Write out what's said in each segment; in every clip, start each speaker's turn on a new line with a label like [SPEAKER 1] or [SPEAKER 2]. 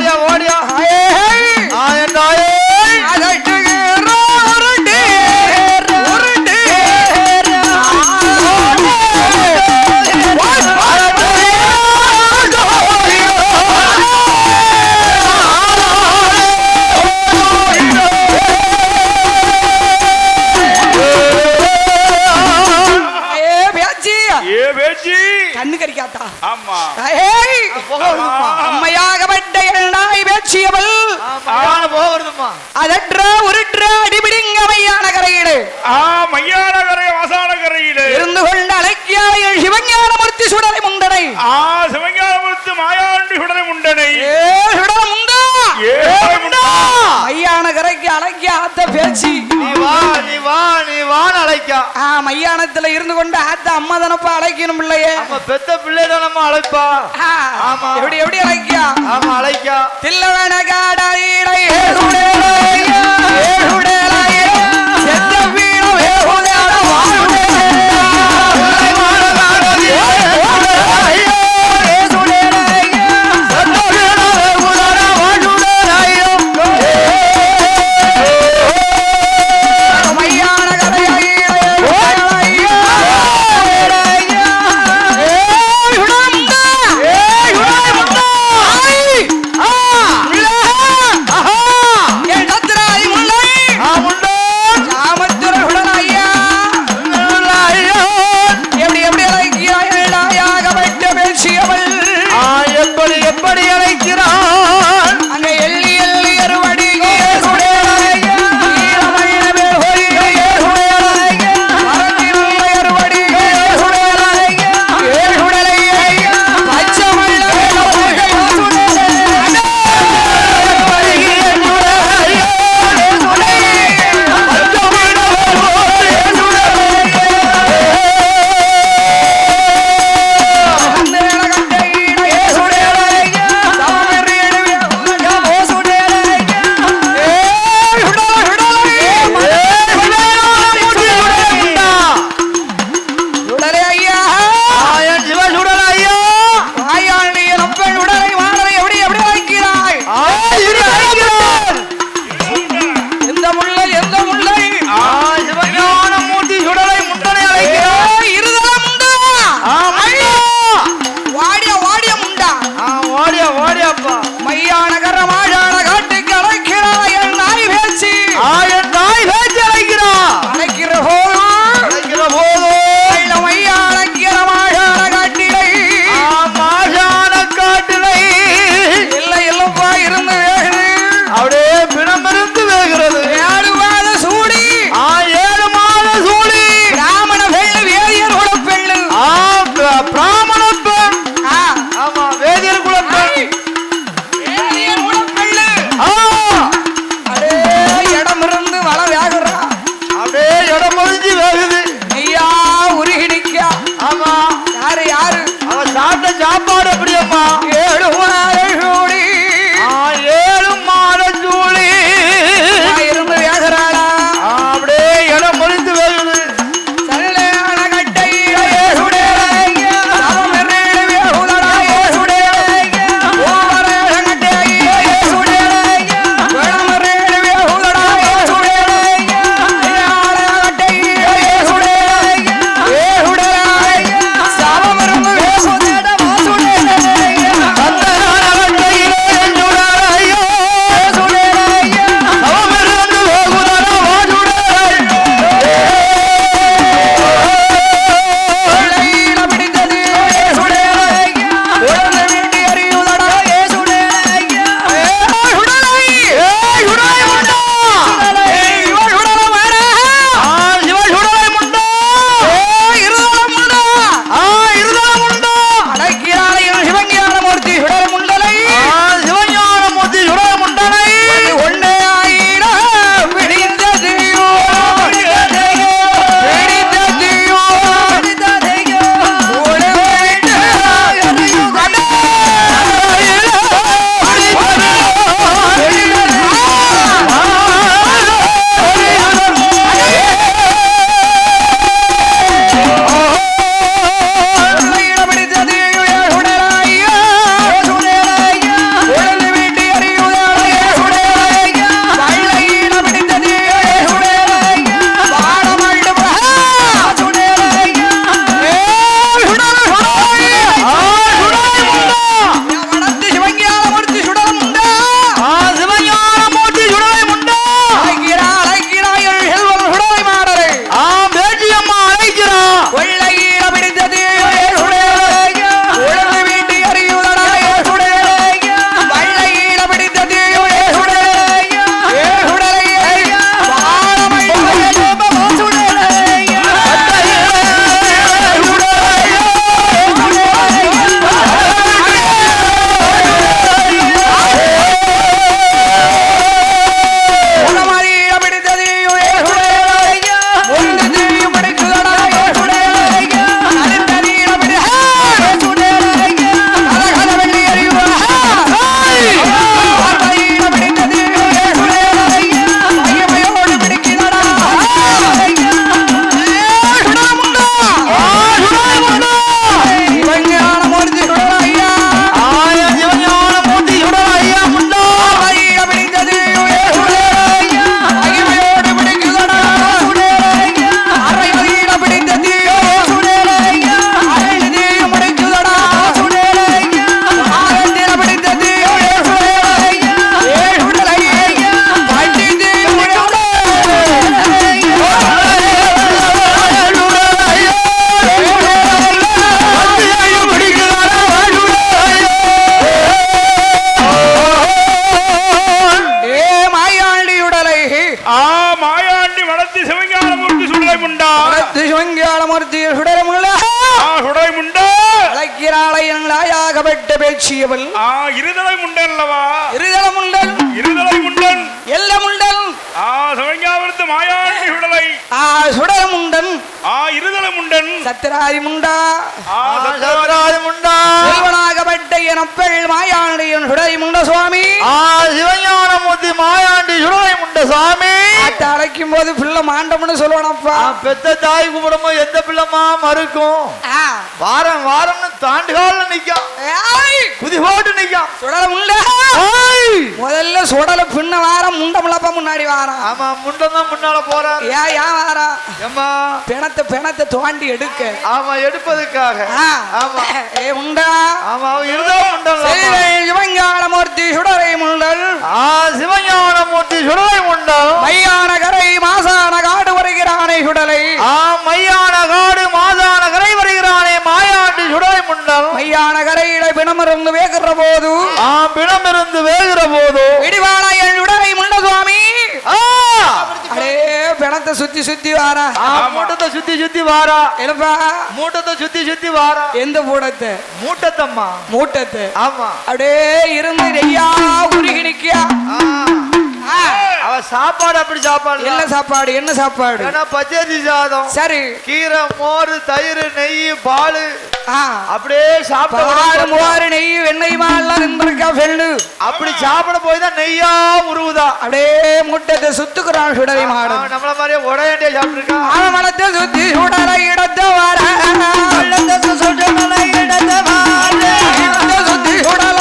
[SPEAKER 1] ஓடியா
[SPEAKER 2] ஓடியா ஹாய் அழைக்க ஆத்த பேச்சு.
[SPEAKER 3] நீ வா நீ வா நீ
[SPEAKER 2] மையானத்துல இருந்து கொண்டு ஆத்த அம்மா தானப்பா அழைக்கணும்
[SPEAKER 3] பிள்ளையே. பெத்த பிள்ளை தானம்மா அழைப்பா? ஆமா.
[SPEAKER 2] எப்படி எப்படி அழைக்கா
[SPEAKER 3] ஆமா அழைக்கா.
[SPEAKER 2] தில்லவன
[SPEAKER 3] காடை ஏழுடே ஏழுடே முண்டன் சத்திராதி முண்டா
[SPEAKER 2] ஆ சத்திர-
[SPEAKER 4] சத்ராஜ முண்டா
[SPEAKER 3] செல்வனாகப்பட்ட எனப்பெள் மாயாண்டியன் சுடரை முண்ட சுவாமி.
[SPEAKER 4] ஆ சிவஞான மூர்த்தி மாயாண்டி சுடலை முண்ட சாமி
[SPEAKER 3] ஆட்ட அழைக்கும் போது பிள்ளை மாண்டம்னு சொல்லுவானப்பா.
[SPEAKER 4] பெத்த தாய் கும்பிடும்போது எந்த பிள்ளைமா மறுக்கும். வாரம் வாரம்னு தாண்டு கால நிக்கும்
[SPEAKER 3] ஏய்,
[SPEAKER 4] குதி போட்டு நிக்கும்
[SPEAKER 3] சுடல முண்ட! முதல்ல சுடல பின்ன வாரம் முண்டமுள்ளப்பா முன்னாடி வாரம்
[SPEAKER 4] ஆமா முண்டம் தான் முன்னால போறாரு
[SPEAKER 3] ஏன் ஏன் வாரம்
[SPEAKER 4] ஏம்மா?
[SPEAKER 3] பிணத்தை பிணத்தை தோண்டி எடுக்க.
[SPEAKER 4] ஆமா எடுப்பதுக்காக. ஆமா.
[SPEAKER 3] ஏ முண்டா.
[SPEAKER 4] ஆமா இருந்தா
[SPEAKER 3] செய்தை சிவஞானமூர்த்தி சுடரை முண்டல்.
[SPEAKER 4] ஆ சிவஞான மூர்த்தி சுடலை முண்டம்
[SPEAKER 3] மையான கரை மாசான காடு வருகிறானை சுடலை.
[SPEAKER 4] ஆ மையான காடு மாதான கரை வருகிறானே மாயாண்டி சுடலை முண்டம்
[SPEAKER 3] மையான கரையில பிணமிருந்து வேகிற போது.
[SPEAKER 4] ஆ பிணமிருந்து வேகிற போது.
[SPEAKER 3] இடிவான என் சுடரை முண்ட சுவாமி! அடே பிணத்தை சுத்தி சுத்தி வாரா.
[SPEAKER 4] ஆ, மூட்டத்தை சுத்தி சுத்தி வாரா.
[SPEAKER 3] எழுப்பா.
[SPEAKER 4] மூட்டத்தை சுத்தி சுத்தி வாரா.
[SPEAKER 3] எந்த பூடத்தை?
[SPEAKER 4] மூட்டத்தம்மா.
[SPEAKER 3] மூட்டத்தை.
[SPEAKER 4] ஆமா.
[SPEAKER 3] அப்படியே இருந்து நெய்யா உருகி நிக்கியா.
[SPEAKER 4] அவ சாப்பாடு அப்படி சாப்பாடு
[SPEAKER 3] என்ன சாப்பாடு என்ன சாப்பாடு?
[SPEAKER 4] ஏன்னா பச்சரிசி சாதம்
[SPEAKER 3] சரி.
[SPEAKER 4] கீரை மோர் தயிர் நெய் பால். அப்படியே சாப்பிட
[SPEAKER 3] மோர் நெய் வெண்ணெய் மாலாம் நின்றுருக்கா வெள்ளு
[SPEAKER 4] அப்படி சாப்பிட போய் தான் நெய்யா உருவுதா?
[SPEAKER 3] அப்படியே முட்டத்தை சுத்துக்கிறான் சுடரை மாடு.
[SPEAKER 4] அவன் நம்மள மாதிரியே உடையாண்டியா சாப்பிட்டுருக்கான்
[SPEAKER 3] ஆமணத்தை சுத்தி சுடரை இடத்த வர. சுத்தி சுடல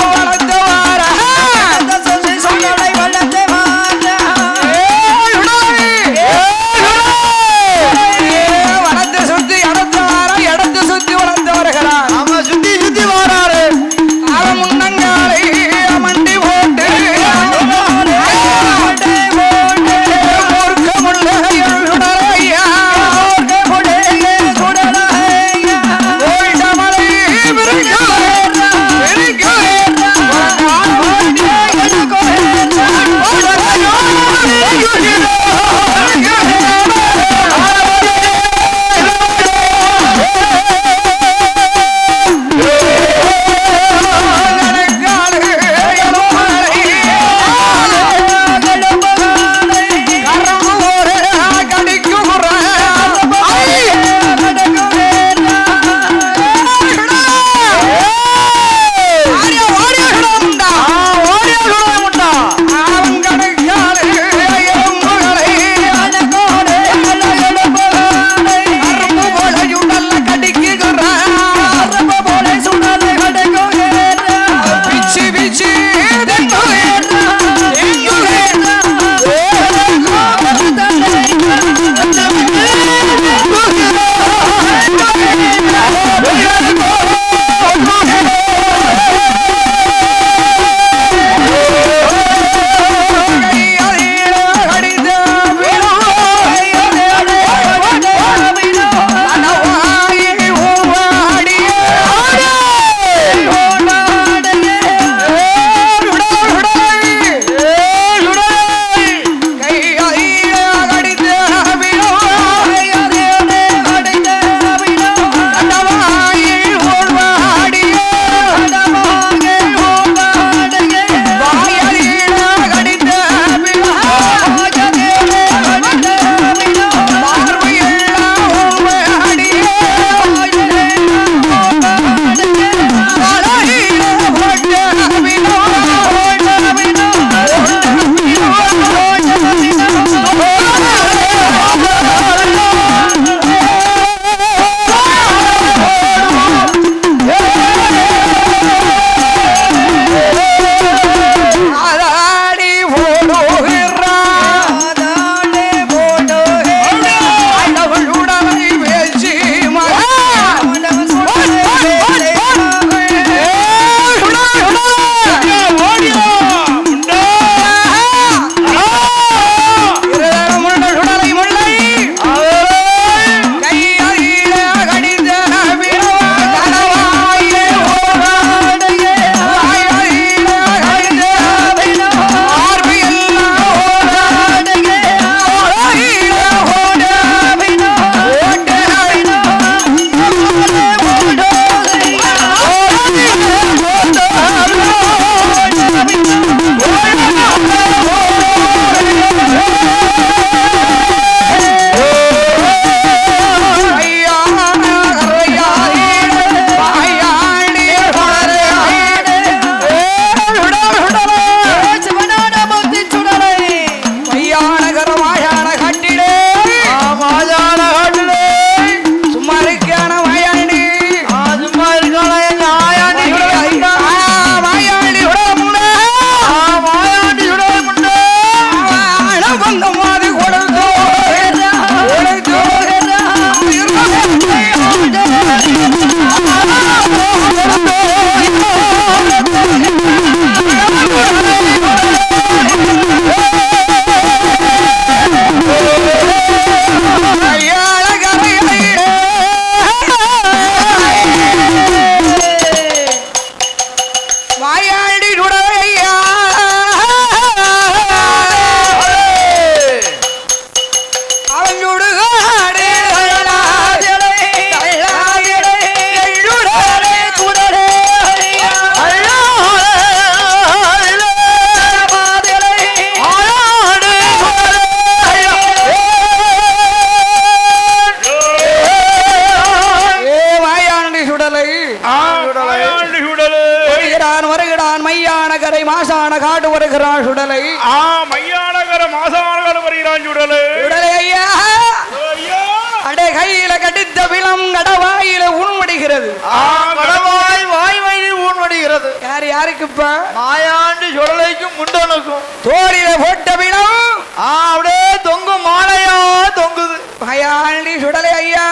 [SPEAKER 3] யாருக்குப்பா?
[SPEAKER 4] மாயாண்டி சுடலைக்கும் முண்டனுக்கும்.
[SPEAKER 3] தோழில போட்ட விளம்
[SPEAKER 4] ஆ அப்படியே தொங்கும் மாலையா தொங்குது.
[SPEAKER 3] பயாண்டி சுடலை ஐயா.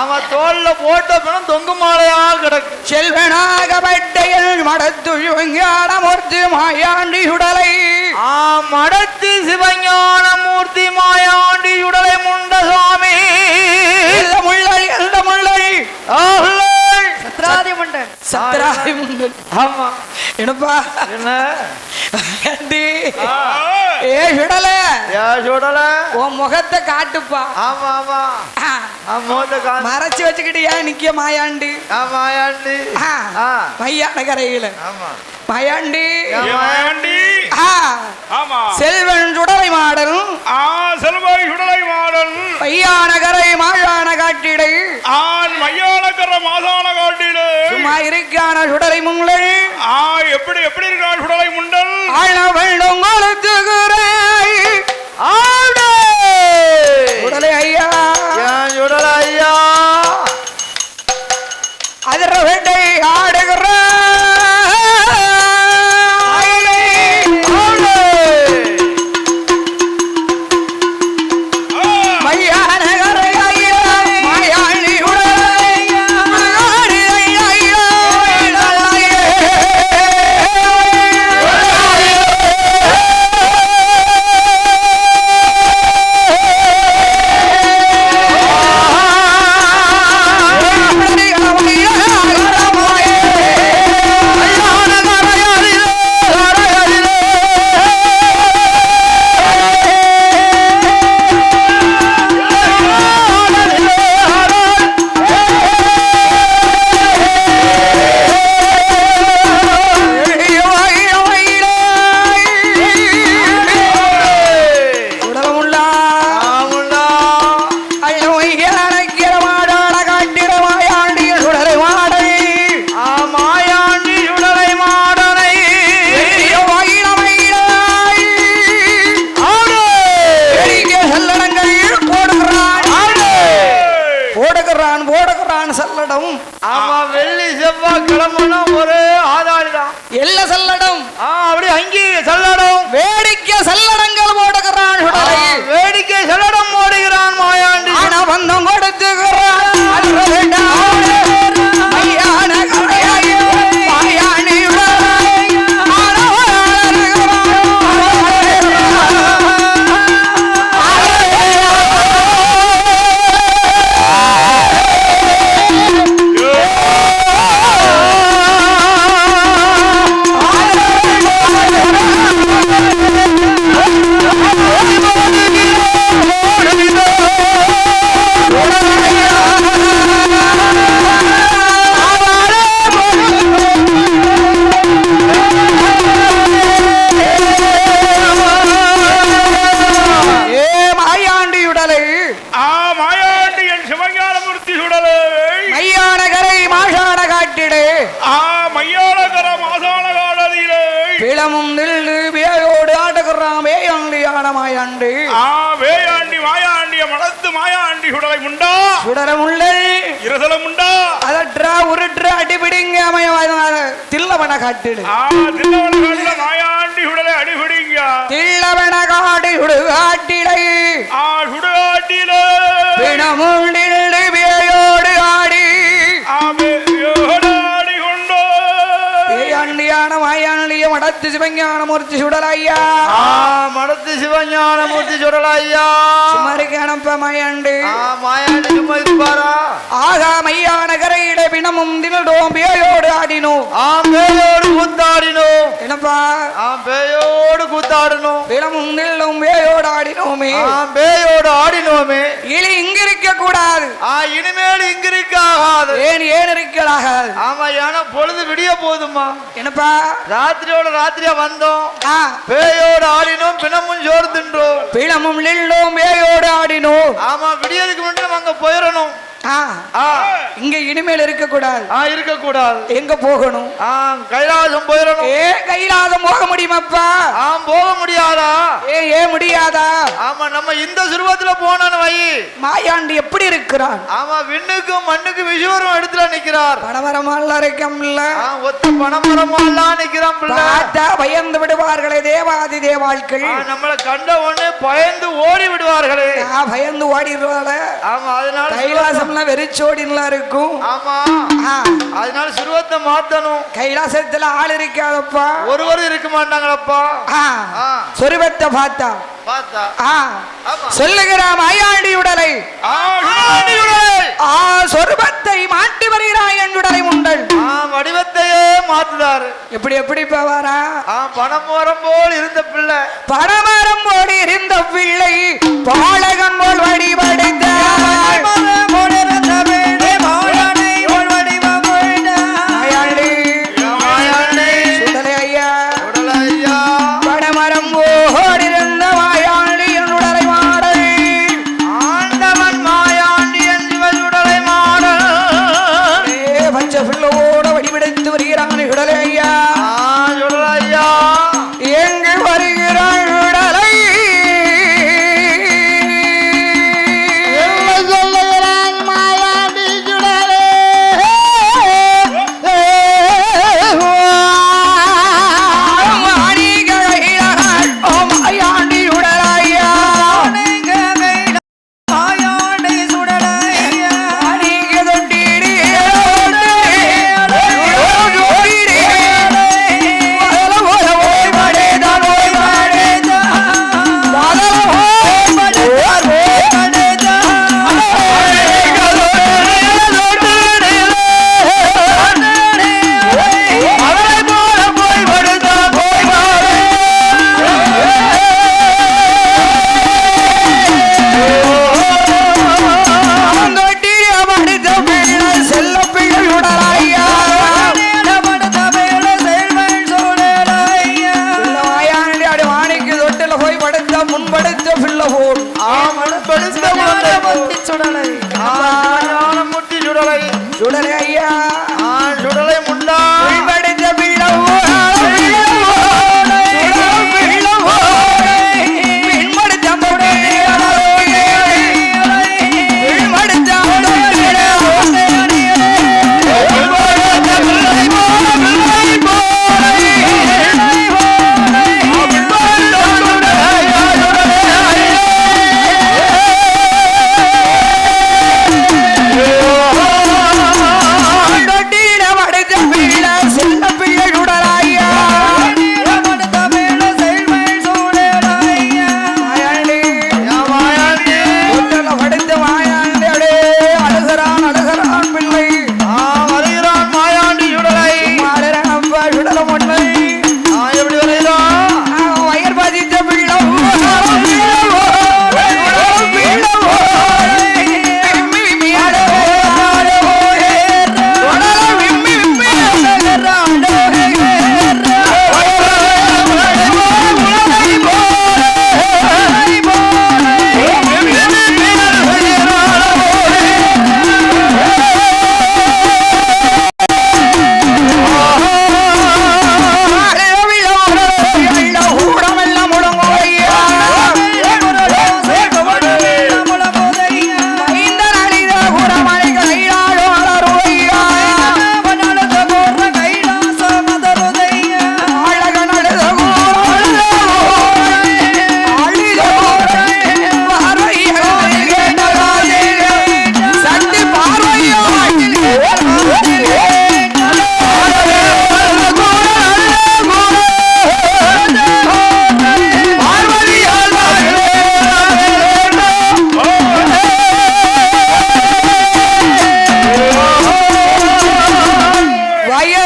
[SPEAKER 4] அவன் தோல்ல போட்ட பிணம் தொங்கு மாலையா கிடக்கு.
[SPEAKER 3] செல்வனாக பட்டையில் மடத்து வெங்காடமூர்த்தி மாயாண்டி சுடலை.
[SPEAKER 4] ஆ மடத்தி சிவஞான மூர்த்தி மாயாண்டி சுடலை முண்டசாமி.
[SPEAKER 3] எல்ல முள்ளை எல்ல முள்ளை
[SPEAKER 4] ஆஹ்லை.
[SPEAKER 3] சத்ராதி முண்டன் சத்ராதி முண்டன்
[SPEAKER 4] ஆமா.
[SPEAKER 3] என்னப்பா?
[SPEAKER 4] என்ன?
[SPEAKER 3] ஏண்டி?
[SPEAKER 2] ஆ,
[SPEAKER 3] ஏ சுடலை.
[SPEAKER 4] யா சுடல.
[SPEAKER 3] உன் முகத்தை காட்டுப்பா.
[SPEAKER 4] ஆமா ஆமா.
[SPEAKER 3] மறைச்சு வச்சுக்கிட்டு ஏன் நிக்க மாயாண்டி?
[SPEAKER 4] ஆ மாயாண்டி.
[SPEAKER 3] மையான கரையில
[SPEAKER 4] ஆமா.
[SPEAKER 3] மாயாண்டி செல்வன் சுடலை மாடல்.
[SPEAKER 2] ஆ செல்வாய் சுடலை மாடல்.
[SPEAKER 3] மையான கரை மாழான காட்டிடை.
[SPEAKER 2] ஆன் மையானகர மாசான காட்டிலு
[SPEAKER 3] சும்மா இருக்கான சுடலை முங்களை. காட்டிடு
[SPEAKER 2] ஆ மையானகர மாசான காடலிலே
[SPEAKER 3] பிளமும் நில்லு வேயோடு ஆடுகிறான் வேயாண்டியான மாயாண்டு
[SPEAKER 2] ஆ வேயாண்டி மாயாண்டிய மடத்து மாயாண்டி சுடலை முண்டா.
[SPEAKER 3] சுடரமுள்ளை
[SPEAKER 2] இருதல முண்டா.
[SPEAKER 3] அதற்றா உருற்ற அடிபிடிங்க அமைய தில்லவன காட்டிடு.
[SPEAKER 2] ஆ தில்லவன காட்டுல மாயாண்டி சுடலை அடிபிடிங்க
[SPEAKER 3] தில்லவன காடு சுடுகாட்டிடை
[SPEAKER 2] ஆ சுடுகாட்டில
[SPEAKER 3] பிணமும் மாயாண்டிய மடத்து சிவஞான மூர்த்தி சுடலையா?
[SPEAKER 4] ஆ மடத்து சிவஞான மூர்த்தி சுடல ஐயா
[SPEAKER 3] சுமருக்கானப்ப மாயாண்டு
[SPEAKER 4] மாயாண்டி சும்மா இருப்பாரா?
[SPEAKER 3] ஆகா மையான கரையிட பிணமும் தினடோம் பேயோடு ஆடினோம்.
[SPEAKER 4] ஆம் பேயோடு கூத்தாடினோம்.
[SPEAKER 3] என்னப்பா?
[SPEAKER 4] ஆம் பேயோடு கூத்தாடினோம்.
[SPEAKER 3] பிணமும் நில்லும் பேயோடு ஆடினோமே.
[SPEAKER 4] ஆம் பேயோடு ஆடினோமே.
[SPEAKER 3] இனி இங்க இருக்க கூடாது
[SPEAKER 4] ஆ இனிமேல் இங்கிருக்க ஆகாது
[SPEAKER 3] ஏன் ஏன் இருக்கலாகாது
[SPEAKER 4] ஆமா ஏன்னா பொழுது விடிய போதுமா
[SPEAKER 3] என்னப்பா?
[SPEAKER 4] ராத்திரியோட ராத்திரியா வந்தோம். பேயோடு ஆடினோம் பிணமும் சோறு தின்றோம்.
[SPEAKER 3] பிணமும் நில்லும் பேயோடு ஆடினோம்.
[SPEAKER 4] ஆமா விடியதுக்கு முன்னாடி நம்ம அங்க போயிடணும்
[SPEAKER 3] இங்க இனிமேல் இருக்க கூடாது
[SPEAKER 4] இருக்க கூடாது
[SPEAKER 3] எங்க போகணும்?
[SPEAKER 4] ஆ கைலாசம் போயிடணும்.
[SPEAKER 3] ஏ கைலாதம் போக முடியுமாப்பா?
[SPEAKER 4] ஆ போக முடியாதா?
[SPEAKER 3] ஏ ஏ முடியாதா?
[SPEAKER 4] ஆமா நம்ம இந்த சுருவத்துல போனோன்னு வை.
[SPEAKER 3] மாயாண்டி எப்படி இருக்கிறான்?
[SPEAKER 4] ஆமா விண்ணுக்கும் மண்ணுக்கும் விசுவரும் இடத்துல நிக்கிறார்
[SPEAKER 3] பணவரமால இருக்கம்ல
[SPEAKER 4] ஆ, ஒத்த பணமரமெல்லாம் நிக்கிறான்
[SPEAKER 3] பார்த்தா பயந்து விடுவார்களே தேவாதி தேவாள்கள்.
[SPEAKER 4] ஆ, நம்மளை கண்ட உடனே பயந்து ஓடி விடுவார்களே.
[SPEAKER 3] பயந்து ஓடிடுவாள.
[SPEAKER 4] ஆமா அதனால
[SPEAKER 3] கைலாசம்லாம் வெறிச்சோடின்லாம் இருக்கும்.
[SPEAKER 4] ஆமா. அதனால சுருவத்தை மாத்தணும்.
[SPEAKER 3] கைலாசத்துல ஆள் இருக்காதப்பா.
[SPEAKER 4] ஒருவரும் இருக்க மாட்டாங்களப்பா.
[SPEAKER 3] சொருபத்தை பார்த்தா.
[SPEAKER 4] பார்த்தா
[SPEAKER 3] ஆ,
[SPEAKER 4] ஆமா.
[SPEAKER 3] சொல்லுகிற மாயாண்டி உடலை. சொருபத்தை மாட்டி வருகிறாய் என் உடலை உண்டல்.
[SPEAKER 4] வடிவத்தையே மாத்துதாரு
[SPEAKER 3] எப்படி எப்படி போவாரா?
[SPEAKER 4] பணம் மரம் போல் இருந்த பிள்ளை.
[SPEAKER 3] பணமரம் போடி இருந்த பிள்ளை. பாலகன் போல் வடிவடைந்த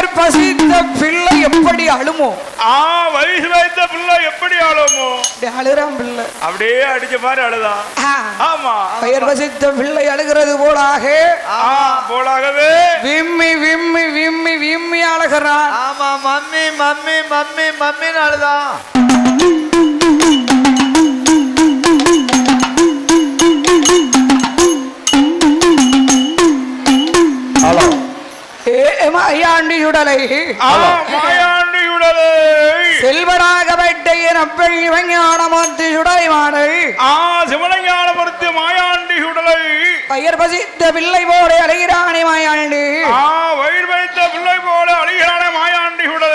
[SPEAKER 3] வயர் பசித்த பிள்ளை எப்படி அழுமோ?
[SPEAKER 2] ஆ வயசு வைத்த பிள்ளை எப்படி ஆளுமோ
[SPEAKER 3] இப்படி அழுறான் பிள்ளை.
[SPEAKER 2] அப்படியே அடிச்ச மாதிரி அழுதான் ஆமா
[SPEAKER 3] வயர் பசித்த பிள்ளை அழுகிறது போலாக.
[SPEAKER 2] ஆ போலாகவே.
[SPEAKER 3] விம்மி விம்மி விம்மி விம்மி அழகிறான்.
[SPEAKER 4] ஆமா மம்மி மம்மி மம்மி மம்மின்னு அழுதான்
[SPEAKER 3] மாயாண்டி
[SPEAKER 2] மாயாண்டியுடலே
[SPEAKER 3] செல்வனாக வெட்டைய நப்பள்ளி விஞ்ஞானமூர்த்தி சுடலை மாடல்
[SPEAKER 2] ஆ சிவனஞானமூர்த்தி மாயாண்டியுடலை.
[SPEAKER 3] பயிர் பசித்த பிள்ளை போல அழகிறானே மாயாண்டு.
[SPEAKER 2] ஆ வயிறு வைத்த பிள்ளை போல அழிகிறானே மாயாண்டியுடலே.